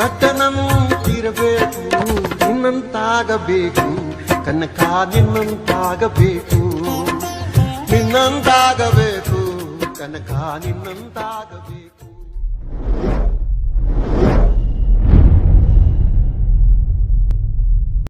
ದಟ್ಟನಂತಿರಬೇಕು ನಿನ್ನಂತಾಗಬೇಕು ಕನಕ ನಿನ್ನಂತಾಗಬೇಕು ನಿನ್ನಂತಾಗಬೇಕು ಕನಕ ನಿನ್ನಂತಾಗಬೇಕು